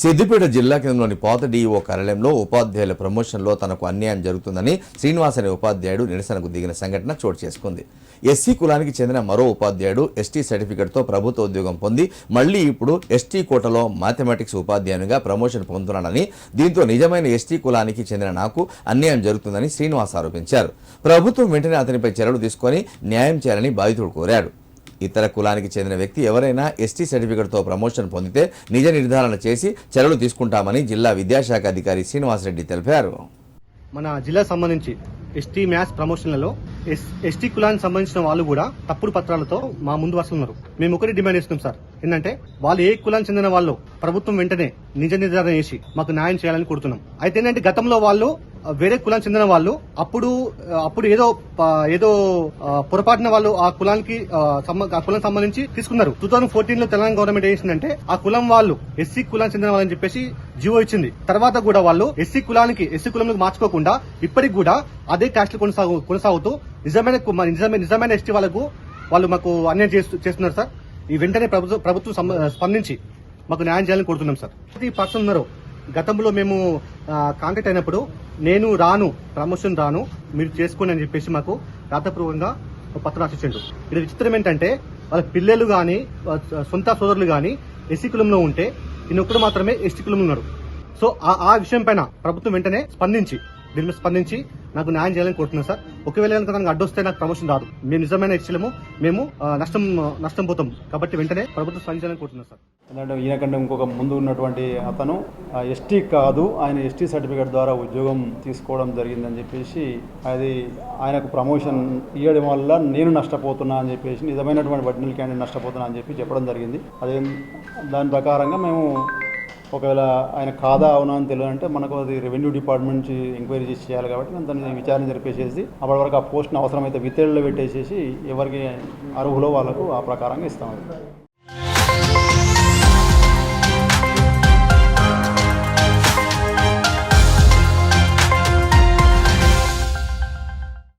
సిద్దిపేట జిల్లా కేంద్రంలోని పాత డీఈఓ కార్యాలయంలో ఉపాధ్యాయుల ప్రమోషన్లో తనకు అన్యాయం జరుగుతుందని శ్రీనివాస్ అనే ఉపాధ్యాయుడు నిరసనకు దిగిన సంఘటన చోటు చేసుకుంది. ఎస్సీ కులానికి చెందిన మరో ఉపాధ్యాయుడు ఎస్టీ సర్టిఫికెట్తో ప్రభుత్వ ఉద్యోగం పొంది మళ్ళీ ఇప్పుడు ఎస్టీ కోటలో మ్యాథమెటిక్స్ ఉపాధ్యాయునిగా ప్రమోషన్ పొందుతున్నాడని దీంతో నిజమైన ఎస్టీ కులానికి చెందిన నాకు అన్యాయం జరుగుతుందని శ్రీనివాస్ ఆరోపించారు. ప్రభుత్వం వెంటనే అతనిపై చర్యలు తీసుకొని న్యాయం చేయాలని బాధితుడు కోరాడు. ఇతర కులానికి చెందిన వ్యక్తి ఎవరైనా ఎస్టీ సర్టిఫికెట్తో ప్రమోషన్ పొందితే నిజ నిర్ధారణ చేసి చర్యలు తీసుకుంటామని జిల్లా విద్యాశాఖ అధికారి శ్రీనివాసరెడ్డి తెలిపారు. మన జిల్లాకు సంబంధించి ఎస్టీ మ్యాథ్స్ ప్రమోషన్లలో ఎస్ ఎస్టీ కులానికి సంబంధించిన వాళ్ళు కూడా తప్పుడు పత్రాలతో మా ముందు వస్తున్నారు. ఉన్నారు మేము ఒకటి డిమాండ్ చేస్తున్నాం సార్. ఏంటంటే వాళ్ళు ఏ కులానికి చెందిన వాళ్ళు ప్రభుత్వం వెంటనే నిజ నిర్ధారణ చేసి మాకు న్యాయం చేయాలని కోరుతున్నాం. అయితే ఏంటంటే గతంలో వాళ్ళు వేరే కులానికి చెందిన వాళ్ళు అప్పుడు అప్పుడు ఏదో ఏదో పొరపాటున వాళ్ళు ఆ కులానికి ఆ, సంబ- కులం సంబంధించి తీసుకున్నారు. టూ థౌసండ్ ఫోర్టీన్లో తెలంగాణ గవర్నమెంట్ ఏం చేసిందంటే ఆ కులం వాళ్ళు ఎస్సీ కులానికి చెందిన వాళ్ళని చెప్పేసి జీవో ఇచ్చింది. తర్వాత కూడా వాళ్ళు ఎస్సీ కులానికి ఎస్సీ కులంలోకి మార్చుకోకుండా ఇప్పటికి కూడా అదే క్యాస్ట్ కొనసాగు కొనసాగుతూ నిజమైన కు- నిజమైన నిజమైన ఎస్టీ వాళ్ళకు వాళ్ళు మాకు అన్యాయం చేస్తున్నారు సార్. ఈ వెంటనే ప్రభుత్వం ప్రభుత్వం స్పందించి మాకు న్యాయం చేయాలని కోరుతున్నాం సార్. ప్రతి పర్సన్ ఉన్నారు. గతంలో మేము కాంటాక్ట్ అయినప్పుడు నేను రాను ప్రమోషన్ రాను మీరు చేసుకోండి అని చెప్పేసి మాకు రాతపూర్వకంగా పత్రం రాసిచ్చిండు. ఇది విచిత్రం ఏంటంటే వాళ్ళ పిల్లలు కానీ సొంత సోదరులు కానీ ఎస్సీ కులంలో ఉంటే ఈయనొక్కడు మాత్రమే ఎస్టీ కులంలో ఉన్నాడు. సో ఆ- ఆ విషయం పైన ప్రభుత్వం వెంటనే స్పందించి దీని మీద స్పందించి నాకు న్యాయం చేయాలని కోరుతున్నాను సార్. ఒకవేళ కనుక నాకు అడ్డొస్తే నాకు ప్రమోషన్ రాదు. మేము నిజమైన ఇచ్చలేము మేము నష్టం నష్టం పోతాం. కాబట్టి వెంటనే ప్రభుత్వం స్పందించాలని కోరుతున్నాను సార్. ఎందుకంటే ఈయనకంటే ఇంకొక ముందు ఉన్నటువంటి అతను ఎస్టీ కాదు ఆయన ఎస్టీ సర్టిఫికేట్ ద్వారా ఉద్యోగం తీసుకోవడం జరిగిందని చెప్పేసి అది ఆయనకు ప్రమోషన్ ఇవ్వడం వల్ల నేను నష్టపోతున్నా అని చెప్పేసి నిజమైనటువంటి వడ్డీలకి క్యాండిడేట్ నష్టపోతున్నా అని చెప్పి చెప్పడం జరిగింది. అదే దాని ప్రకారంగా మేము ఒకవేళ ఆయన కాదా అవునా అని తెలియాలంటే మనకు అది రెవెన్యూ డిపార్ట్మెంట్ నుంచి ఎంక్వైరీ చేసి చేయాలి కాబట్టి మేము దాన్ని విచారణ జరిపేసేసి అప్పటి వరకు ఆ పోస్ట్ని అవసరమైతే విత్తేళ్ళలో పెట్టేసేసి ఎవరికి అర్హులో వాళ్ళకు ఆ ప్రకారంగా ఇస్తాం.